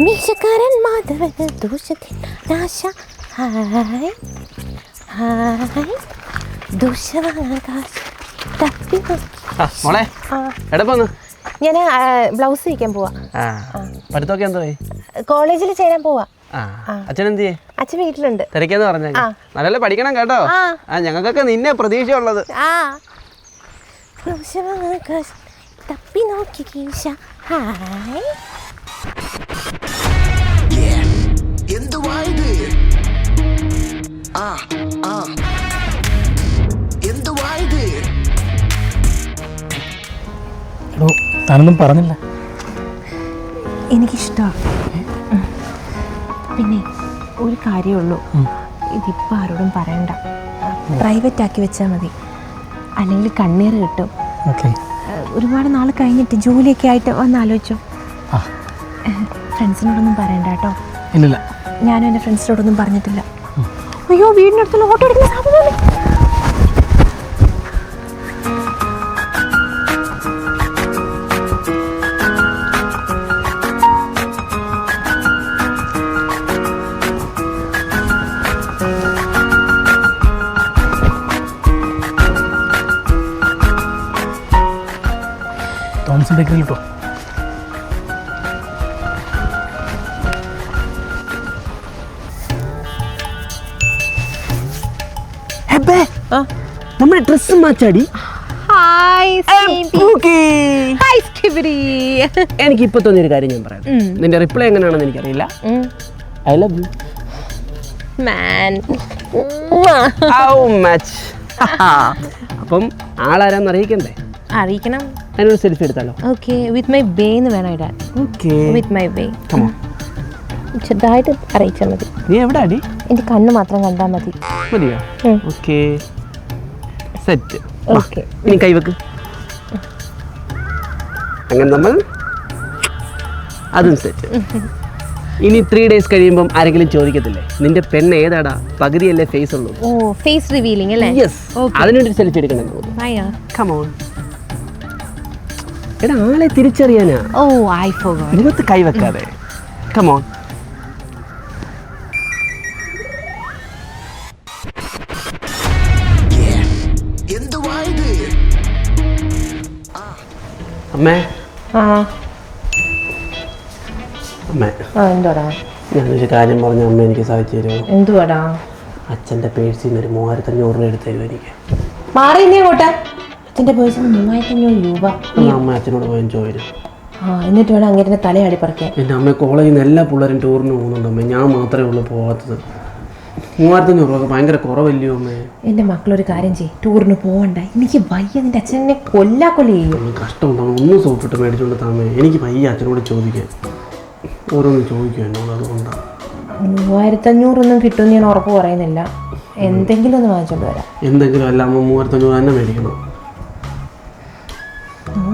മീശക്കാരൻ മാധവൻ ദൂഷത്തിൻ നാശ hi hi ദൂഷവകാശ തപ്പി ആ മോളെ എടപ്പൊന്ന് ഞാൻ ബ്ലൗസ് തയ്ക്കാൻ പോവാ. ആ പഠിത്തമൊക്കെ എന്തായി കോളേജിൽ ചേരാൻ പോവാ. ആ അച്ഛൻ എന്ത് ചെയ്യേ? അച്ഛൻ വീട്ടിലുണ്ട്. തിരക്കാന്ന് പറഞ്ഞ. ആ. നല്ല പഠിക്കണം കേട്ടോ. ആ. ആ ഞങ്ങൾക്കൊക്കെ നിന്നെ പ്രതീക്ഷയുള്ളത്. ആ. ദൂഷവാകാശ തപ്പി നോക്കി കീശ. ഹായ്. താനൊന്നും പറഞ്ഞില്ല. എനിക്കിഷ്ടമാണ് പിന്നെ ഒരു കാര്യമുള്ളൂ ഇതിപ്പോൾ ആരോടും പറയണ്ട. പ്രൈവറ്റ് ആക്കി വെച്ചാൽ മതി. അല്ലെങ്കിൽ കണ്ണീർ കിട്ടും. ഒരുപാട് നാൾ കഴിഞ്ഞിട്ട് ജോലിയൊക്കെ ആയിട്ട് വന്ന് ആലോചിച്ചു. ഫ്രണ്ട്സിനോടൊന്നും പറയണ്ട കേട്ടോ. ഇല്ലില്ല. ഞാനും എന്റെ ഫ്രണ്ട്സിനോടൊന്നും പറഞ്ഞിട്ടില്ല. അയ്യോ വീടിനടുത്തുള്ള ഓട്ടോ എടുക്കുന്ന സാധനമാണ് തോമസ് കേട്ടോ നമ്മുടെ ഹായ് സ്റ്റിബിരി എനിക്ക് ഇപ്പൊ തോന്നിയൊരു കാര്യം ഞാൻ പറയാം. നിന്റെ റിപ്ലൈ എങ്ങനെയാണെന്ന് എനിക്കറിയില്ല. ഐ ലവ് യു മാൻ അപ്പം ആളാരാന്ന് അറിയിക്കണ്ടേ? അറിയിക്കണം. അതിനൊരു സെൽഫി എടുത്താലോ? ഓക്കെ വിത്ത് മൈ ബേ എന്ന് വേണം ഇടാൻ. ഓക്കെ വിത്ത് മൈ ബേ ചെറുതായിട്ട് അറിയിച്ചാൽ മതി. നീ എവിടെ അടി? എന്റെ കണ്ണ് മാത്രം കണ്ടാൽ മതി. മതിയോ. ഓക്കെ സെറ്റ് ഓക്കെ ഇനി കൈവെക്ക് അങ്ങനെ നമ്മൾ അതും സെറ്റ് ഇനി ത്രീ ഡേയ്സ് കഴിയുമ്പം ആരെങ്കിലും ചോദിക്കത്തില്ലേ? നിന്റെ പെണ്ണ് ഏതാടാ? പകുതിയല്ലേ ഫേസ് ഉള്ളൂ. ഓ ഫേസ് റിവീലിംഗ് അല്ലേ? യെസ്. അതിനൊരു സെൽഫി എടുക്കണം കമോൺ എടാ ആളെ തിരിച്ചറിയാനാ? ഓ ഐ ഫോഗോട്ട് മുഖത്ത് കൈവെക്കാതെ കമോൺ അമ്മേ. ആ. അമ്മേ. ആ എന്തോടാ? ഞാനൊരു കാര്യം പറഞ്ഞ അമ്മ എനിക്ക് സാധിച്ചു തരുമോ? എന്തുവാടാ? അച്ഛന്റെ പേഴ്സിൽ നിന്ന് ഒരു മൂവായിരത്തഞ്ഞൂറ് രൂപ എടുത്തു തരുമോ എനിക്ക്? മാറി ഇന്നേ അങ്ങോട്ട്. അച്ഛന്റെ പേഴ്സിന് മൂവായിരത്തി അഞ്ഞൂറ് രൂപ. അമ്മ അച്ഛനോട് പോയി ചോദിച്ചു ആ എന്നിട്ട് വേണം അങ്ങനെ തലയാടി പറിക്കാൻ. എന്റെ അമ്മ കോളേജിൽ നിന്ന് എല്ലാ പിള്ളേരും ടൂറിന് പോകുന്നുണ്ട് അമ്മ. ഞാൻ മാത്രമേ ഉള്ളൂ പോകാത്തത് മൂവായിരത്തഞ്ഞൂറ് രൂപ ഭയങ്കര കുറവല്ലയോ അമ്മേ? എന്റെ മക്കളൊരു കാര്യം ചെയ്യും. ടൂറിന് പോകണ്ട എനിക്ക് വയ്യ. നിന്റെ അച്ഛനെ കൊല്ലാ കൊല്ല ചെയ്യും. അമ്മ കഷ്ടമുണ്ടാകും ഒന്നും സോപ്പിട്ട് മേടിച്ചുകൊണ്ട് താമേ എനിക്ക് വയ്യ അച്ഛനോട് ചോദിക്കാൻ. ഓരോന്നും ചോദിക്കും എന്നോട്. അതുകൊണ്ടാണ് മൂവായിരത്തഞ്ഞൂറൊന്നും കിട്ടുമെന്ന് ഞാൻ ഉറപ്പ് പറയുന്നില്ല. എന്തെങ്കിലും ഒന്ന് വാങ്ങിച്ചോണ്ട് വരാം. എന്തെങ്കിലും അല്ല അമ്മ മൂവായിരത്തഞ്ഞൂറ് തന്നെ മേടിക്കണം.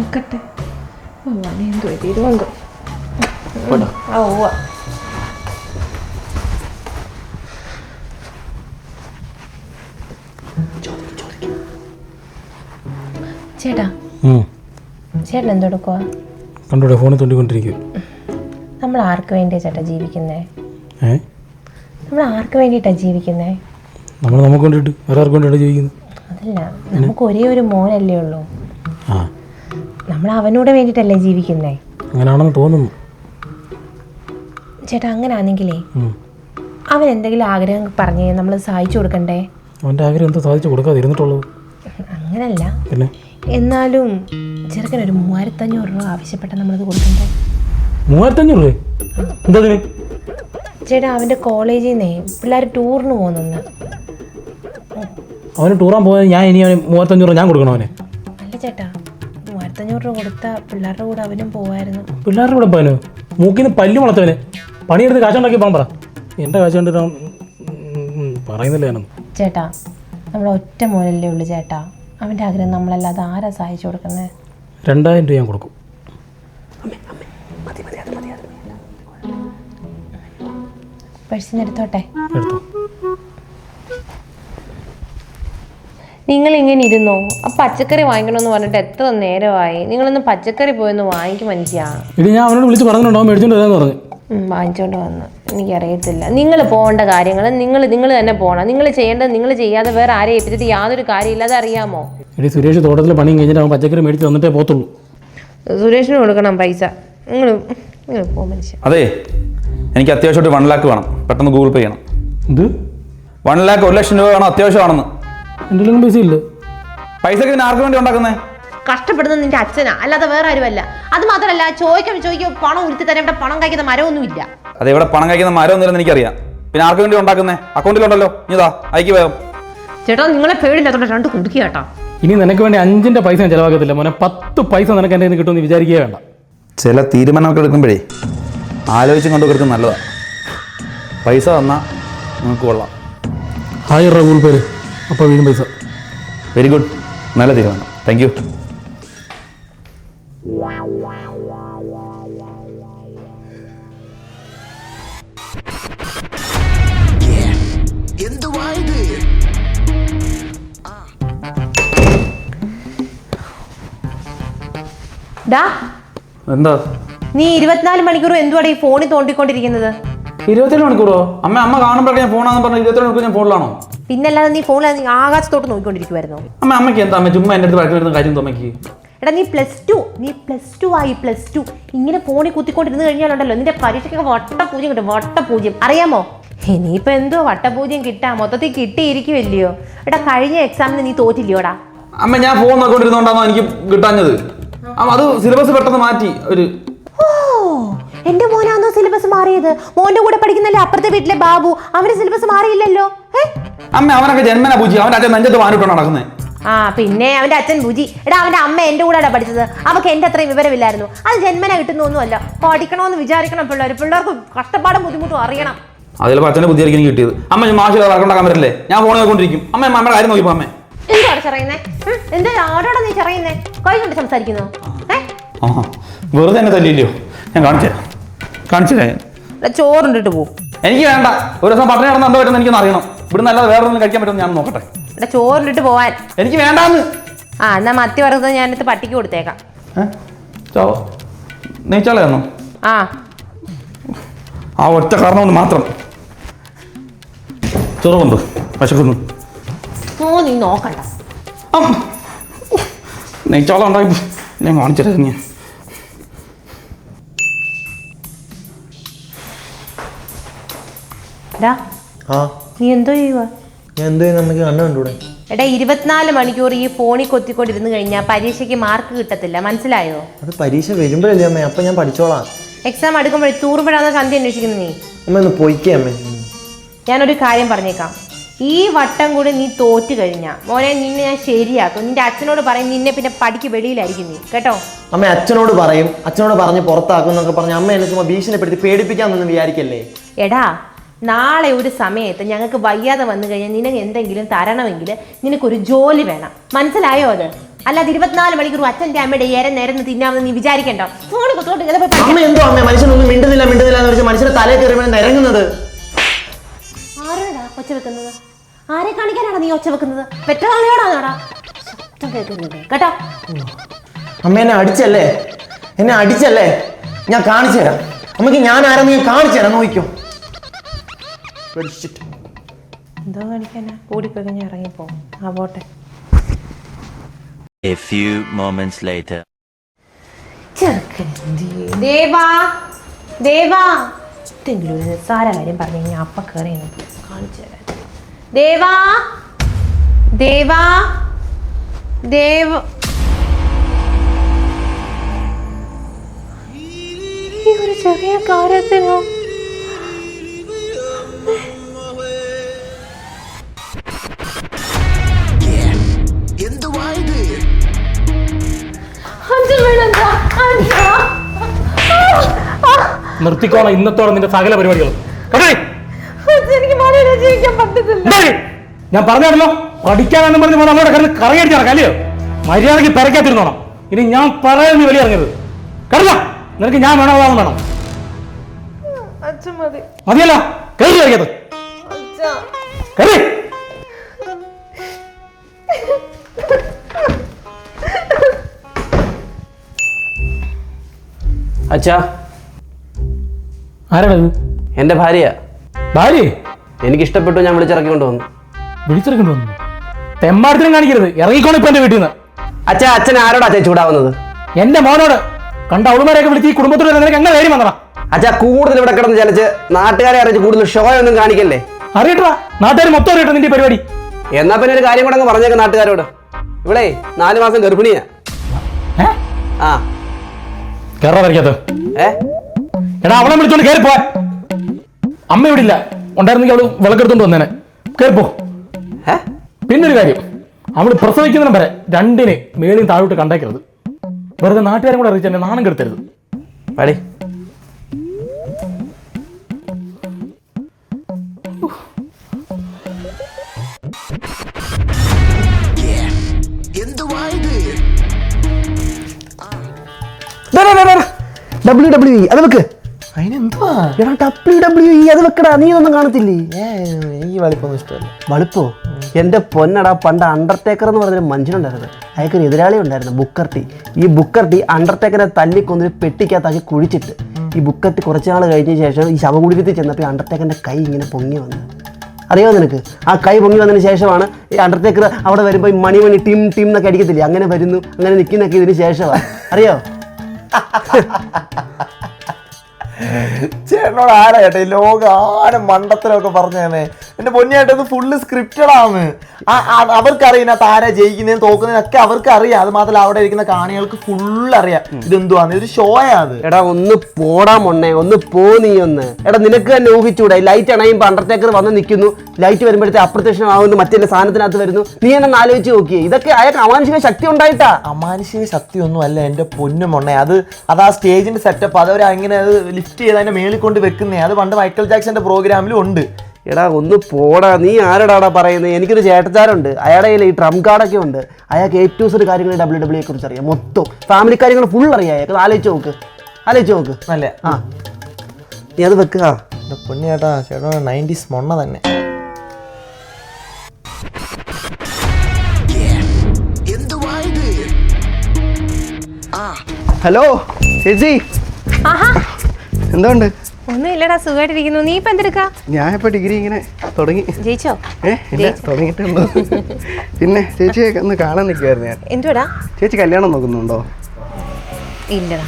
നോക്കട്ടെ എന്തോ ആ ഉവ്വ. ചേട്ടാ. ചേട്ടൻ എന്തെടുക്കുക കണ്ടൂടെ ഫോണിൽ തൊണ്ടിക്കൊണ്ടിരിക്കും നമ്മൾ ആർക്ക് വേണ്ടിയാ ചേട്ടാ ജീവിക്കുന്നേ? നമ്മൾ ആർക്ക് വേണ്ടിയിട്ടാണ് ജീവിക്കുന്നേ? നമ്മൾ നമുക്ക് വേണ്ടിയിട്ട് വേറെ ആർക്ക് വേണ്ടിയിട്ടാണ് ജീവിക്കുന്നത്? അതല്ല നമുക്ക് ഒരേ ഒരു മോനല്ലേ ഉള്ളൂ. നമ്മൾ അവനോട് വേണ്ടിട്ടല്ലേ ജീവിക്കുന്നേ? അങ്ങനെയാണെന്ന് തോന്നുന്നു. ചേട്ടാ അങ്ങനെ ആണെങ്കിലേ അവൻ എന്തെങ്കിലും ആഗ്രഹം പറഞ്ഞു നമ്മൾ സഹായിച്ചു കൊടുക്കണ്ടേ? അവന്റെ ആഗ്രഹം എന്താ സാധിച്ചു കൊടുക്കാതെ ഇരുന്നിട്ടുള്ളത് അങ്ങനല്ല. പിന്നെ? എന്നാലും ചെറുക്കൻ ഒരു മൂവായിരത്തഞ്ഞൂറ് രൂപ ആവശ്യപ്പെട്ട നമ്മളത് കൊടുക്കണ്ടേ? മൂവായിരത്തഞ്ഞൂറ് രൂപ? എന്താ ചേട്ടാ അവന്റെ കോളേജിൽ നിന്നേ പിള്ളേർ ടൂറിന് പോകുന്നു അവന് ടൂറാൻ പോയാൽ ഞാൻ ഇനി അവന് മൂവായിരത്തഞ്ഞൂറ് ഞാൻ കൊടുക്കണം അവനെ. അല്ല ചേട്ടാ രൂപ കൊടുത്താൽ പിള്ളേരുടെ കൂടെ അവനും പോവായിരുന്നു. പിള്ളേരുടെ കൂടെ പോയാനോ മൂക്കിന് പല്ല് വളർത്തവന് പണിയെടുത്ത് കാശുണ്ടാക്കി പോകാൻ പറ. എന്റെ കാശ് കണ്ടിട്ട് പറയുന്നില്ല ഞാനൊന്നും. ചേട്ടാ നമ്മുടെ ഒറ്റ മോനല്ലേ ഉള്ളു ചേട്ടാ. അവന്റെ ആഗ്രഹം നമ്മളല്ലാതെ ആരാ സഹായിച്ചു കൊടുക്കുന്നത് രണ്ടായിരം രൂപ ഞാൻ കൊടുക്കും. പേഴ്സിന്ന് എടുത്തോട്ടെ? എടുത്തോ. നിങ്ങൾ ഇങ്ങനെ ഇരുന്നോ? ആ പച്ചക്കറി വാങ്ങിക്കണമെന്ന് പറഞ്ഞിട്ട് എത്ര നേരമായി? നിങ്ങളൊന്ന് പച്ചക്കറി പോയൊന്ന് വാങ്ങിക്കും മനുഷ്യ ഇത് ഞാൻ അവനോട് വിളിച്ച് പറഞ്ഞിട്ടുണ്ടോ? മേടിച്ചോണ്ട് പറഞ്ഞു. വാങ്ങിച്ചോണ്ട് വന്നു. എനിക്കറിയത്തില്ല. നിങ്ങൾ പോകേണ്ട കാര്യങ്ങൾ നിങ്ങൾ നിങ്ങൾ തന്നെ പോകണം നിങ്ങൾ ചെയ്യേണ്ടത് നിങ്ങൾ ചെയ്യാതെ വേറെ ആരെ ഏൽപ്പിച്ചിട്ട് യാതൊരു കാര്യമില്ലാതെ അറിയാമോ? എടി സുരേഷ് തോട്ടത്തിൽ പണിയും കഴിഞ്ഞിട്ട് അവൻ പച്ചക്കറി മേടിച്ച് തന്നിട്ടേ പോത്തുള്ളൂ സുരേഷിന് കൊടുക്കണം പൈസ. നിങ്ങൾ നിങ്ങൾ പോ മനുഷ്യ അതെ എനിക്ക് അത്യാവശ്യമായിട്ട് വൺ ലാക്ക് വേണം. പെട്ടെന്ന് ഗൂഗിൾ പേ ചെയ്യണം. എന്ത്? വൺ ലാക്ക് ഒരു ലക്ഷം രൂപ വേണം അത്യാവശ്യമാണെന്ന്. കയ്യിലും പൈസ ഇല്ലേ? പൈസക്ക് ഇതിന് ആർക്ക് വേണ്ടി ഉണ്ടാക്കുന്നേ? കഷ്ടപ്പെടുന്നത് നിന്റെ അച്ഛനാ. അല്ലാതെ വേറെ ആരുമല്ല. അത് മാത്രമല്ല ചോദിക്കാൻ ചോദിക്കാൻ പണം ഉരുത്തി തരാൻ ഇവിടെ പണം കഴിക്കുന്ന മരമൊന്നുമില്ല അതെ ഇവിടെ പണം കഴിക്കുന്ന മരം ഒന്നുമില്ലെന്ന് എനിക്കറിയാം. പിന്നെ ആർക്ക് വേണ്ടി ഉണ്ടാക്കുന്നേ? അക്കൗണ്ടിലുണ്ടല്ലോ ഇതാ അയക്ക് വേഗം. ചേട്ടാ നിങ്ങളെ പേടില്ലാത്തോണ്ട് രണ്ട് കുടുക്കി കേട്ടോ. ഇനി നിനക്ക് വേണ്ടി അഞ്ചിന്റെ പൈസ ഞാൻ ചിലവാക്കത്തില്ല. മോനെ പത്ത് പൈസ നിനക്ക് എന്റെ കയ്യിൽ കിട്ടുമെന്ന് വിചാരിക്കുകയേ വേണ്ട. ചില തീരുമാനമൊക്കെ എടുക്കുമ്പോഴേ ആലോചിച്ചും കൊണ്ട് എടുക്കുന്നത് നല്ലതാണ് പൈസ തന്നാൽ നിങ്ങൾക്ക് കൊള്ളാം. ഹായ് ഗൂഗിൾ പേര്. അപ്പോൾ വീണ്ടും പൈസ. വെരി ഗുഡ് നല്ല തീരുമാനം. താങ്ക് യു ഡാ എന്താ? നീ ഇരുപത്തിനാല് മണിക്കൂർ എന്തുവാടാ ഈ ഫോണിൽ തോണ്ടിക്കൊണ്ടിരിക്കുന്നത്? ഇരുപത്തേഴ് മണിക്കൂറോ? അമ്മ അമ്മ കാണുമ്പോഴൊക്കെ ഞാൻ ഫോണാന്ന് പറഞ്ഞു ഇരുപത്തേഴ് മണിക്കൂർ ഞാൻ ഫോണിലാണോ? പിന്നല്ലാതെ നീ ഫോണിൽ നീ ആകാശത്തോട്ട് നോക്കിക്കൊണ്ടിരിക്കുവായിരുന്നു അമ്മ അമ്മയ്ക്ക് എന്താ? അമ്മ ചുമ്മാ എന്റെ അടുത്ത് വഴക്ക് വരുന്ന കാര്യം അമ്മയ്ക്ക്? എടാ നീ പ്ലസ് ടു നീ പ്ലസ് ടു ആയി പ്ലസ് ടു ഇങ്ങനെ ഫോണിൽ കുത്തിക്കൊണ്ടിരുന്ന് കഴിഞ്ഞാലുണ്ടല്ലോ നിന്റെ പരീക്ഷയ്ക്കൊക്കെ വട്ടപൂജ്യം കിട്ടും വട്ടപൂജ്യം. അറിയാമോ? ഇനിയിപ്പോ എന്തോ വട്ടപൂജ്യം കിട്ടാ മൊത്തത്തിൽ കിട്ടിയിരിക്കുമല്ലയോ എടാ കഴിഞ്ഞ എക്സാമിന് നീ തോറ്റില്ലയോടാ. അമ്മ ഞാൻ ഫോൺ നോക്കിക്കൊണ്ടിരുന്നോണ്ടാണോ എനിക്ക് കിട്ടാഞ്ഞത്. അത് സിലബസ് പെട്ടെന്ന് മാറ്റി ഒരു ഓ എന്റെ മോനാണോ സിലബസ് മാറിയത്? മോന്റെ കൂടെ പഠിക്കുന്നല്ലേ അപ്പുറത്തെ വീട്ടിലെ ബാബു? അവന്റെ സിലബസ് മാറിയില്ലല്ലോ? അമ്മ അവനൊക്കെ ജന്മന പൂജി. അവന്റെ അച്ഛൻ നെഞ്ചത്ത് വാനിട്ടാണ് നടക്കുന്നത് ആ പിന്നെ അവന്റെ അച്ഛൻ ബുജി എടാ അവന്റെ അമ്മ എന്റെ കൂടെയാണ് പഠിച്ചത്. അവക്ക് എന്റെ അത്രയും വിവരമില്ലായിരുന്നു. അത് ജന്മന കിട്ടുന്നൊന്നുമല്ല. പഠിക്കണമെന്ന് വിചാരിക്കണം പിള്ളേർ പിള്ളേർക്ക് കഷ്ടപ്പാടും ബുദ്ധിമുട്ടും അറിയണം. അതിൽ അച്ഛനെ ബുദ്ധിയായിരിക്കും എനിക്ക് കിട്ടിയത്. അമ്മ പറ്റില്ലേ? ഞാൻ ഫോൺ നോക്കിക്കൊണ്ടിരിക്കും. അമ്മ അമ്മയുടെ കാര്യം നോക്കിപ്പോ അമ്മേ. എന്താണ് ചെറിയുന്നേ? എന്താ ആരോടാ നീ ചെറിയുന്നേ? കൈ കൊണ്ട് സംസാരിക്കുന്നു വെറുതെ എന്നെ തല്ലില്ലയോ ഞാൻ കാണിച്ചു തരാം കാണിച്ചു തരാം ഞാൻ. ചോറുണ്ടിട്ട് പോകും എനിക്ക് വേണ്ട. ഒരു ദിവസം പട്ടണി നടന്ന് എന്താ പറ്റുന്ന എനിക്കൊന്ന് അറിയണം. ഇവിടെ നല്ലത് വേറെ ഒന്നും കഴിക്കാൻ പറ്റുമെന്ന് ഞാൻ നോക്കട്ടെ. ഇവിടെ ചോറിണ്ടിട്ട് പോവാൻ. എനിക്ക് വേണ്ടാന്ന്. ആ എന്നാ മത്തി വറുത്തത് ഇത് പട്ടിക്ക് കൊടുത്തേക്കാം. നെയ്ച്ചാളായിരുന്നു ആ. ആ ഒറ്റ കാരണം കൊണ്ട് മാത്രം. ചെറുകൊണ്ട് പശക്കുന്നു. ഓ നീ നോക്കണ്ട. നെയ്ച്ചോളം ഉണ്ടായി ഞാൻ കാണിച്ചിട്ട് ഞാൻ എടാ ആ. നീ എന്തോ ചെയ്യുക ഞാൻ എന്തോ നമുക്ക് കണ്ണു കണ്ടൂടെ എടാ ഇരുപത്തിനാല് മണിക്കൂർ ഈ ഫോണിൽ കൊത്തിക്കൊണ്ടിരുന്ന് കഴിഞ്ഞാൽ പരീക്ഷയ്ക്ക് മാർക്ക് കിട്ടത്തില്ല. മനസ്സിലായോ? അത് പരീക്ഷ വരുമ്പോഴല്ലേ അമ്മേ. അപ്പം ഞാൻ പഠിച്ചോളാം. എക്സാം എടുക്കുമ്പോഴേ തൂറുമ്പോഴാണ് സന്ധ്യ അന്വേഷിക്കുന്നത് നീ. അമ്മ ഒന്ന് പൊയ്ക്കേ അമ്മേ. ഞാനൊരു കാര്യം പറഞ്ഞേക്കാം. ഈ വട്ടം കൂടി നീ തോറ്റു കഴിഞ്ഞാ മോനെ നിന്നെ ഞാൻ ശരിയാക്കും. നിന്റെ അച്ഛനോട് പറയും നിന്നെ പിന്നെ പടിക്ക് വെളിയിലായിരിക്കും നീ. കേട്ടോ? അമ്മ അച്ഛനോട് പറയും. അച്ഛനോട് പറഞ്ഞ് പുറത്താക്കും എന്നൊക്കെ പറഞ്ഞ് അമ്മ എന്നെ ചുമ്മാ ഭീഷണിപ്പെടുത്തി പേടിപ്പിക്കാമെന്നൊന്നും വിചാരിക്കല്ലേ? എടാ നാളെ ഒരു സമയത്ത് ഞങ്ങൾക്ക് വയ്യാതെ വന്നു കഴിഞ്ഞാൽ നിനക്ക് എന്തെങ്കിലും തരണമെങ്കിൽ നിനക്കൊരു ജോലി വേണം. മനസ്സിലായോ അത്? അല്ലാതെ ഇരുപത്തിനാല് മണിക്കൂർ അച്ഛന്റെ അമ്മയുടെ ഏറെ നേരം തിന്നാമെന്ന് നീ വിചാരിക്കണ്ടോ? ഫോൺ കുത്തോട്ട് അമ്മ എന്തോ അമ്മ? മനുഷ്യനൊന്നും മിണ്ടുന്നില്ല മിണ്ടുന്നില്ല എന്ന് വെച്ചാൽ മനുഷ്യനെ തലയിൽ കയറി നിരങ്ങുന്നത്. ആരോടാ ഒച്ച വെക്കുന്നത്? ആരെ കാണിക്കാനാണ് നീ ഒച്ച വെക്കുന്നത്? ശബ്ദം കേൾക്കുന്നുണ്ട്. കേട്ടോ? അമ്മ എന്നെ അടിച്ചല്ലേ? എന്നെ അടിച്ചല്ലേ? ഞാൻ കാണിച്ചു തരാം. അമ്മയ്ക്ക് ഞാൻ ആരെന്ന് ഞാൻ കാണിച്ചു തരാം. നോക്കിക്കോ പഠിച്ചിട്ട് എന്തോ കാണിക്കാനാ കൂടിപ്പോയി കഴിഞ്ഞാൽ ഇറങ്ങിപ്പോ ആ പോട്ടെ. A few moments later. ചെറുക്കൻ ദേവാ ദേവാ. എന്തെങ്കിലും ഒരു നിസ്സാര കാര്യം പറഞ്ഞു കഴിഞ്ഞാൽ അപ്പ കയറി കാണിച്ചു തരാം. ദേവാ ദേവാ ദേവ. ഈ ഒരു ചെറിയ കാര്യത്തിനോ നിർത്തിക്കോണം ഇന്നത്തോടെ നിന്റെ സകല പരിപാടികളും. ഞാൻ പറഞ്ഞാണല്ലോ പഠിക്കാനെന്ന് പറഞ്ഞ് പോകാൻ അവിടെ കിടന്ന് കറങ്ങി നടക്കാം അല്ലയോ? മര്യാദയ്ക്ക് പിറക്കാത്തിരുന്നോണം ഇനി ഞാൻ പറയുന്ന വലിയ ഇറങ്ങരുത് കിടന്ന. നിനക്ക് ഞാൻ വേണോ അതാണ് വേണം? മതി. മതിയല്ല. കയറി ഇറങ്ങിയത്. കയറി അച്ഛാ ആരാണത്? എന്റെ ഭാര്യ. ഭാര്യ? എനിക്ക് ഇഷ്ടപ്പെട്ടു ഞാൻ വിളിച്ചിറക്കി കൊണ്ടുവന്നു വിളിച്ചിറക്കൊണ്ട് വന്നു തെമ്മാടത്തിനും കാണിക്കരുത്. ഇറങ്ങിക്കോണം ഇപ്പൊ എന്റെ വീട്ടിൽ നിന്ന് അച്ഛൻ അച്ഛൻ ആരോടാ അച്ഛൻ ചൂടാവുന്നത്? എന്റെ മോനോട്. കണ്ട അവളുമാരെയൊക്കെ വിളിച്ച് ഈ കുടുംബത്തോട് നിനക്ക് എങ്ങനെ ധൈര്യം വന്നടാ. അച്ഛാ കൂടുതൽ ഇവിടെ കിടന്ന് ചലച്ച് നാട്ടുകാരെ അറിയിച്ച് കൂടുതൽ ഷോ ഒന്നും കാണിക്കല്ലേ? അറിയട്ടാ നാട്ടുകാർ മൊത്തം അറിയട്ടോ നിന്റെ പരിപാടി. എന്നാ പിന്നെ ഒരു കാര്യം കൂടെ അങ്ങ് പറഞ്ഞേക്ക നാട്ടുകാരോട്. ഇവിടെ നാല് മാസം ഗർഭിണിയാ. ആ. കയറാ വരയ്ക്കാത്ത ഏ? എടാ അവളെ വിളിച്ചോണ്ട് കയറിപ്പോ പോ അമ്മ ഇവിടെ ഇല്ല ഉണ്ടായിരുന്നെങ്കിൽ അവൾ വിളക്കെടുത്തോണ്ട് വന്നേനെ. കയറിപ്പോ ഏ പിന്നൊരു കാര്യം. അവൾ പ്രസവിക്കുന്നതിനും വരെ രണ്ടിനെ മേളിയും താഴോട്ട് കണ്ടേക്കരുത്. വെറുതെ നാട്ടുകാരും കൂടെ അറിയിച്ച എന്നെ നാണം കെടുത്തരുത്. പടി. എന്തുവായത് ഡബ്ല്യു ഡബ്ല്യു അത് വെക്ക്. അതിനെന്തുവാ? എടാ ഡബ്ല്യു ഡബ്ല്യു ഇ അത് വെക്കടാ നീ ഒന്നും കാണത്തില്ലേ? എനിക്ക് ഇഷ്ടമല്ല. വളുപ്പോ? എന്റെ പൊന്നടാ പണ്ട് അണ്ടർടേക്കർ എന്ന് പറഞ്ഞൊരു മനുഷ്യനുണ്ടായിരുന്നു. അയാൾക്കൊരു എതിരാളി ഉണ്ടായിരുന്നു ബുക്കർട്ടി ഈ ബുക്കർട്ടി അണ്ടർടേക്കറെ തല്ലിക്കൊന്നൊരു പെട്ടിക്കകത്താക്കി കുഴിച്ചിട്ട് ഈ ബുക്കർട്ടി കുറച്ച് നാൾ കഴിഞ്ഞ ശേഷം ഈ ശവകുടീരത്തിൽ ചെന്നപ്പോൾ ഈ അണ്ടർടേക്കറിന്റെ കൈ ഇങ്ങനെ പൊങ്ങി വന്നു. അറിയാമോ നിനക്ക്? ആ കൈ പൊങ്ങി വന്നതിന് ശേഷമാണ് ഈ അണ്ടർടേക്കർ അവിടെ വരുമ്പോൾ ഈ മണി മണി ടീം ടീം എന്നൊക്കെ അടിക്കത്തില്ലേ? അങ്ങനെ വരുന്നു അങ്ങനെ നിൽക്കുന്നൊക്കെ ഇതിന് ശേഷമാണ് അറിയോ? ചേട്ടനോട് ആരാ ചേട്ടാ? ഈ ലോക ആരും മണ്ടത്തരമൊക്കെ പറഞ്ഞു എന്റെ പൊന്നിയായിട്ട് ഇത് ഫുള്ള് സ്ക്രിപ്റ്റഡ് ആണ് അവർക്കറിയാം ആരാ ജയിക്കുന്നതും തോക്കുന്നതൊക്കെ അവർക്ക് അറിയാം അത് മാത്രമല്ല അവിടെ ഇരിക്കുന്ന കാണികൾക്ക് ഫുള്ള് അറിയാം. ഇതെന്തുവാന്ന്? ഇത് ഷോയാ അത്. എടാ ഒന്ന് പോടാ മൊണ്ണേ ഒന്ന് പോ നീ ഒന്ന്. എടാ നിനക്ക് തന്നെ ഊഹിച്ചൂടെ ലൈറ്റ് അണയും അണ്ടർടേക്കർ വന്ന് നിൽക്കുന്നു. ലൈറ്റ് വരുമ്പോഴത്തെ അപ്രത്യക്ഷമാവുന്നു മറ്റേ സാധനത്തിനകത്ത് വരുന്നു. നീ എന്നെ ആലോചിച്ച് നോക്കിയേ. ഇതൊക്കെ അയാൾക്ക് അമാനുഷിക ശക്തി ഉണ്ടായിട്ടാ. അമാനുഷിക ശക്തി ഒന്നും അല്ല എന്റെ പൊന്നു മൊണ്ണേ. അത് അത് ആ സ്റ്റേജിന്റെ സെറ്റപ്പ് അതവർ അങ്ങനെ അത് ലിഫ്റ്റ് ചെയ്ത് അതിന്റെ മേളിൽ കൊണ്ട് വെക്കുന്നേ. അത് പണ്ട് മൈക്കൽ ജാക്സന്റെ പ്രോഗ്രാമിലും ഉണ്ട്. എടാ ഒന്ന് പോടാ. നീ ആരടാടാ പറയുന്നത് എനിക്കൊരു ചേട്ടച്ചാരുണ്ട്. അയാളുടെ കയ്യിൽ ഈ ട്രം കാർഡൊക്കെ ഉണ്ട്. അയാൾക്ക് ഏറ്റവും സൊരു കാര്യങ്ങൾ ഡബ്ല്യൂ ഡബ്ല്യൂ കുറിച്ച് അറിയാം. മൊത്തം. ഫാമിലി കാര്യങ്ങൾ ഫുൾ അറിയാം അയാൾക്ക്. ആലോചിച്ച് നോക്ക്. ആലോചിച്ച് നോക്ക്. നല്ല. ആ. നീ അത് വെക്കുക പൊന്നു ചേട്ടാ ചേട്ടാ നയന്റീസ് മൊണ്ണ തന്നെ. ഹലോ ചേച്ചി. ആഹാ ഒന്നും ഒന്നുമില്ലടാ സുഖമായിട്ടിരിക്കുന്നു. നീ ഇപ്പൊ എന്തെടുക്കാ? ഇപ്പൊ ഡിഗ്രി ഇങ്ങനെ തുടങ്ങി. ജയിച്ചോ? ഏ ഇല്ല തുടങ്ങിയിട്ടുണ്ടോ പിന്നെ ചേച്ചിയെ ഒന്ന് കാണാൻ നിൽക്കുവായിരുന്നു ഞാൻ. എന്തുവാടാ? ചേച്ചി കല്യാണം നോക്കുന്നുണ്ടോ? ഇല്ലടാ.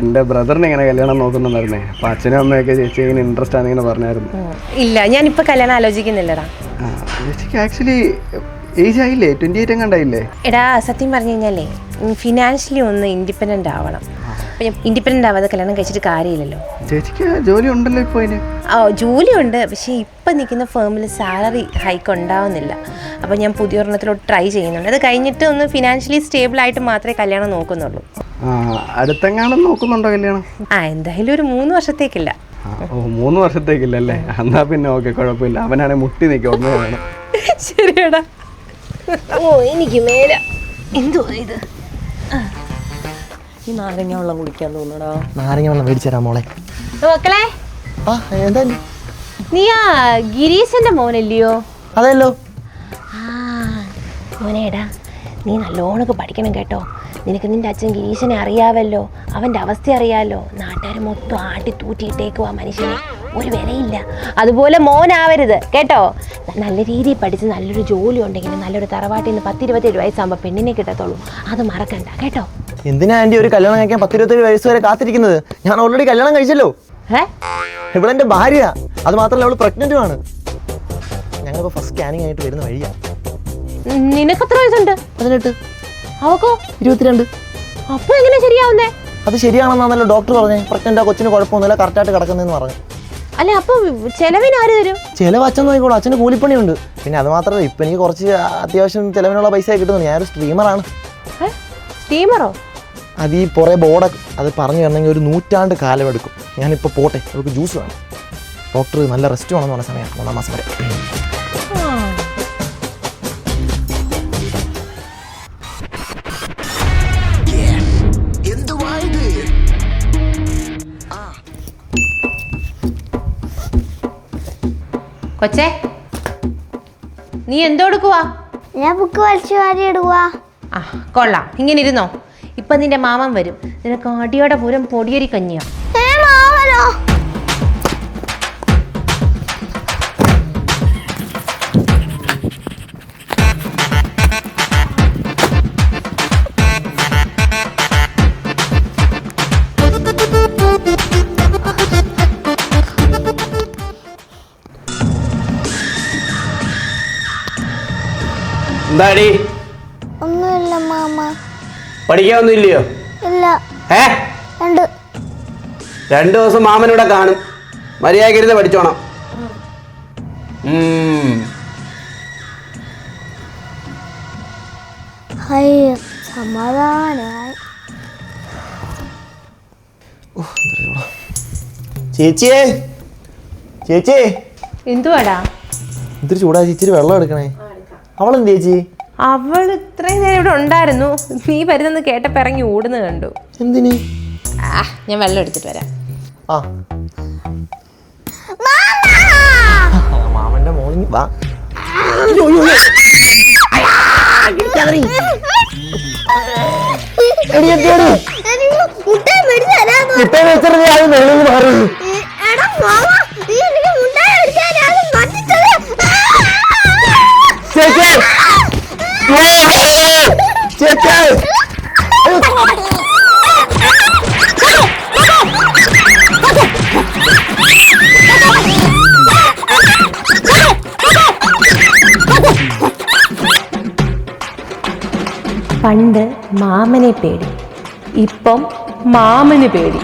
എന്റെ ബ്രദറിനെ ഇങ്ങനെ കല്യാണം നോക്കുന്നുണ്ടായിരുന്നേ അപ്പൊ അച്ഛനും അമ്മയൊക്കെ ചേച്ചി ഇങ്ങനെ ഇൻട്രസ്റ്റ് ആണെങ്ങനെ പറഞ്ഞായിരുന്നു. ഇല്ല ഞാൻ ഇപ്പൊ കല്യാണം ആലോചിക്കുന്നില്ലടാ. ചേച്ചിക്ക് ആക്ച്വലി ഏജ് ആയില്ലേ? ട്വന്റി എയ്റ്റ് എങ്ങാണ്ടായില്ലേ? എടാ സത്യം പറഞ്ഞു കഴിഞ്ഞാലേ ഫിനാൻഷ്യലി ഒന്ന് ഇൻഡിപെൻഡന്റ് ആവണം. അപ്പം ഞാൻ ഇൻഡിപെൻഡന്റ് ആവാതെ കല്യാണം കഴിച്ചിട്ട് കാര്യമില്ലല്ലോ. ചേച്ചിക്ക് ജോലി ഉണ്ടല്ലോ ഇപ്പോൾ അതിന് ആ ജോലിയുണ്ട്. പക്ഷേ ഇപ്പം നിൽക്കുന്ന ഫേമിൽ സാലറി ഹൈക്ക് ഉണ്ടാവുന്നില്ല. അപ്പോൾ ഞാൻ പുതിയ ഒരെണ്ണത്തിലോട്ട് ട്രൈ ചെയ്യുന്നുണ്ട്. അത് കഴിഞ്ഞിട്ട് ഒന്ന് ഫിനാൻഷ്യലി സ്റ്റേബിൾ ആയിട്ട് മാത്രമേ കല്യാണം നോക്കുന്നുള്ളൂ. ആ അടുത്തെങ്ങാനും നോക്കുന്നുണ്ടോ കല്യാണം? ആ എന്തായാലും ഒരു മൂന്ന് വർഷത്തേക്കില്ല. ഓ മൂന്ന് വർഷത്തേക്കില്ലല്ലേ എന്നാ പിന്നെ ഓക്കെ കുഴപ്പമില്ല. അവനാണെ മുട്ടി നിൽക്കും ഉടനെ വേണം ശരിയടാ. ഓ എനിക്ക് മേല. എന്തോ ഇത്. ഈ നാരങ്ങ വെള്ളം കുടിക്കാൻ തോന്നടാ നാരങ്ങ വെള്ളം മേടിച്ചു തരാം മോളെ. മക്കളെ? ആ എന്താ നീ ആ ഗിരീശന്റെ മോനല്ലയോ? അതെല്ലോ. മോനേടാ നീ നല്ലോണൊക്കെ പഠിക്കണം കേട്ടോ. നിനക്ക് നിന്റെ അച്ഛൻ ഗിരീശനെ അറിയാവല്ലോ. അവന്റെ അവസ്ഥ അറിയാലോ. നാട്ടുകാർ മൊത്തം ആട്ടി തൂറ്റിയിട്ടേക്കും ആ മനുഷ്യനെ. ഒരു വിലയില്ല. അതുപോലെ മോനാവരുത് കേട്ടോ. നല്ല രീതിയിൽ പഠിച്ച് നല്ലൊരു ജോലി ഉണ്ടെങ്കിൽ നല്ലൊരു തറവാട്ടിൽ നിന്ന് പത്തിരുപത്തേഴ് വയസ്സാകുമ്പോൾ പെണ്ണിനെ കിട്ടത്തുള്ളൂ. അത് മറക്കണ്ട കേട്ടോ. എന്തിനാ എന്റെ ഒരു കല്യാണം കഴിക്കാൻ പത്തിരുപത്തേഴ് വയസ്സ് വരെ കാത്തിരിക്കുന്നത്? ഞാൻ ഓൾറെഡി കല്യാണം കഴിച്ചല്ലോ. ഇവിടെ എന്റെ ഭാര്യ. അത് മാത്രമല്ല അവൾ പ്രഗ്നന്റുമാണ് ഞങ്ങളിപ്പോ ഫസ്റ്റ് സ്കാനിങ് ആയിട്ട് വരുന്ന വഴിയാ. നിനക്ക് എത്ര വയസ്സുണ്ട്? പതിനെട്ട്. അവക്കോ? ഇരുപത്തിരണ്ട്. അപ്പൊ എങ്ങനെ ശരിയാവുന്നേ? അത് ശരിയാണെന്നാണല്ലോ ഡോക്ടർ പറഞ്ഞേ. പ്രഗ്നന്റ് ആ കൊച്ചിന് കുഴപ്പമൊന്നുമില്ല കറക്റ്റായിട്ട് കിടക്കുന്നതെന്ന് പറഞ്ഞു. അല്ലെ അപ്പൊ ചെലവിന് ആര് തരും? ചെലവ് അച്ഛൻ നോക്കിക്കോളൂ. അച്ഛന് കൂലിപ്പണിയുണ്ട്. പിന്നെ അത് മാത്രമല്ല ഇപ്പൊ എനിക്ക് കുറച്ച് അത്യാവശ്യം ചെലവിനുള്ള പൈസ കിട്ടുന്നു ഞാനൊരു സ്ട്രീമറാണ് സ്റ്റീമറോ അത് ഈ പുറേ ബോർഡ് അത് പറഞ്ഞു തരണമെങ്കിൽ ഒരു നൂറ്റാണ്ട് കാലമെടുക്കും ഞാനിപ്പോൾ പോട്ടെ നമുക്ക് ജ്യൂസ് വേണം. ഡോക്ടർ നല്ല റെസ്റ്റ് വേണം എന്ന് പറഞ്ഞ സമയം മൂന്നാം മാസം വരെ. കൊച്ചേ നീ എന്തോ എടുക്കുവാ ഞാൻ ബുക്ക് വലിച്ചു വാരി ഇടുവാ. ആ കൊള്ളാം. ഇങ്ങനെ ഇരുന്നോ? ഇപ്പൊ നിന്റെ മാമൻ വരും. നിനക്ക് അടിയോടെ പൂരം പൊടിയേരി കഞ്ഞിയാ. ഒന്നുമില്ല മാമ. പഠിക്കാനൊന്നും ഇല്ലയോ ഇല്ല. ഏ? രണ്ട്. രണ്ടു ദിവസം മാമനിവിടെ കാണും. മര്യാദക്കിരുന്ന് പഠിച്ചോണം. അയ്യോ ചേച്ചിയേ? ചേച്ചി എന്തുവാടാ? ഇത്തിരി ചൂടാ ചേച്ചി വെള്ളം എടുക്കണേ. അവളെന്ത് ചേച്ചി? അവൾ ഇത്രയും നേരം ഇവിടെ ഉണ്ടായിരുന്നു. നീ വരുന്നെന്ന് കേട്ടപ്പോ ഇറങ്ങി ഓടുന്നു കണ്ടു. എന്തിന്? ആ ഞാൻ വെള്ളം എടുത്തിട്ട് വരാം. ആ. മാമന്റെ മോളിൽ വാ. മേടിച്ച് തരാന്ന് കുട്ടയെ വെച്ചിട്ട് ഞാൻ മാറി എടാ മാമ. ചേച്ചി പണ്ട് മാമനെ പേടി ഇപ്പം മാമന് പേടി.